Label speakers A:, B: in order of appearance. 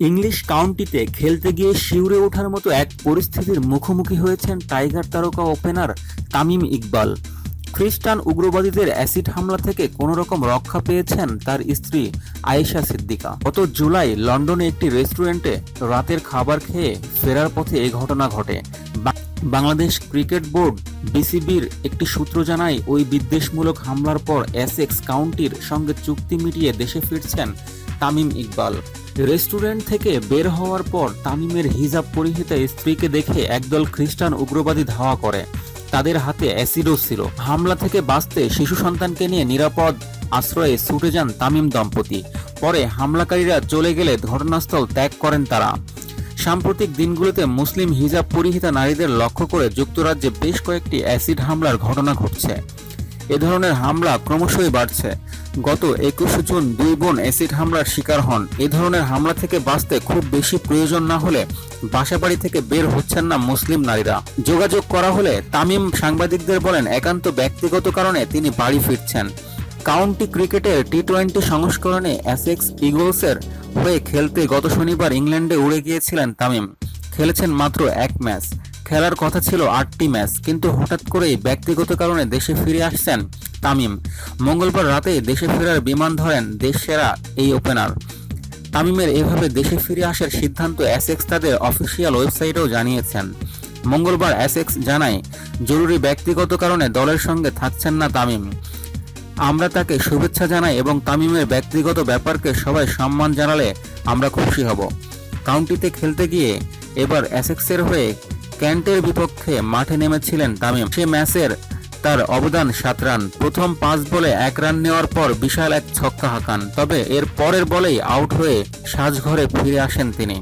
A: English কাউন্টিতে খেলতে গিয়ে শিউরে ওঠার মতো এক পরিস্থিতির মুখোমুখি হয়েছেন টাইগার তারকা ওপেনার তামিম ইকবাল। খ্রিস্টান উগ্রবাদীদের অ্যাসিড হামলা থেকে কোনো রকম রক্ষা পেয়েছেন তার স্ত্রী আয়েশা সিদ্দিকা। গত জুলাই লন্ডনে একটি রেস্টুরেন্টে রাতের খাবার খেয়ে ফেরার পথে এ ঘটনা ঘটে। বাংলাদেশ ক্রিকেট বোর্ড, বিসিবির একটি সূত্র জানায়, ওই বিদ্বেষমূলক হামলার পর এসেক্স কাউন্টির সঙ্গে চুক্তি মিটিয়ে দেশে ফিরছেন তামিম ইকবাল। রেস্টুরেন্ট থেকে বের হওয়ার পর তামিমের হিজাব পরিহিতা স্ত্রীকে দেখে একদল খ্রিস্টান উগ্রবাদী ধাওয়া করে। তাদের হাতে অ্যাসিডও ছিল। হামলা থেকে বাঁচতে শিশু সন্তানকে নিয়ে নিরাপদ আশ্রয়ে ছুটে যান তামিম দম্পতি। পরে হামলাকারীরা চলে গেলে ঘটনাস্থল ত্যাগ করেন তারা। সাম্প্রতিক দিনগুলোতে মুসলিম হিজাব পরিহিতা নারীদের লক্ষ্য করে যুক্তরাজ্যে বেশ কয়েকটি অ্যাসিড হামলার ঘটনা ঘটছে। এ ধরনের হামলা ক্রমশই বাড়ছে। গত একুশে জুন দুই বোন অ্যাসিড হামলার শিকার হন। এ ধরনের হামলা থেকে বাঁচতে খুব বেশি প্রয়োজন না হলে বাসাবাড়ি থেকে বের হচ্ছেন না মুসলিম নারীরা। যোগাযোগ করা হলে তামিম সাংবাদিকদের বলেন, একান্ত ব্যক্তিগত কারণে তিনি বাড়ি ফিরছেন। কাউন্টি ক্রিকেটের টি টোয়েন্টি সংস্করণে অ্যাসেক্স ইগলসের হয়ে খেলতে গত শনিবার ইংল্যান্ডে উড়ে গিয়েছিলেন তামিম। খেলেছেন মাত্র এক ম্যাচ। খেলার কথা ছিল আটটি ম্যাচ, কিন্তু হঠাৎ করেই ব্যক্তিগত কারণে দেশে ফিরে আসছেন তামিম। মঙ্গলবার রাতে দেশে ফেরার বিমান ধরেন দেশ সেরা এই ওপেনার। তামিমের এভাবে দেশে ফিরে আসার সিদ্ধান্ত অ্যাসেক্স তাদের অফিসিয়াল ওয়েবসাইটেও জানিয়েছেন। মঙ্গলবার অ্যাসেক্স জানায়, জরুরি ব্যক্তিগত কারণে দলের সঙ্গে থাকছেন না তামিম। আমরা তাকে শুভেচ্ছা জানাই এবং তামিমের ব্যক্তিগত ব্যাপারকে সবাই সম্মান জানালে আমরা খুশি হব। কাউন্টিতে খেলতে গিয়ে এবার অ্যাসেক্সের হয়ে ক্যান্টের বিপক্ষে মাঠে নেমেছিলেন তামিম। সে ম্যাচের তার অবদান সাত রান। প্রথম পাঁচ বলে এক রান নেওয়ার পর বিশাল এক ছক্কা হাঁকান। তবে এর পরের বলেই আউট হয়ে সাজঘরে ফিরে আসেন তিনি।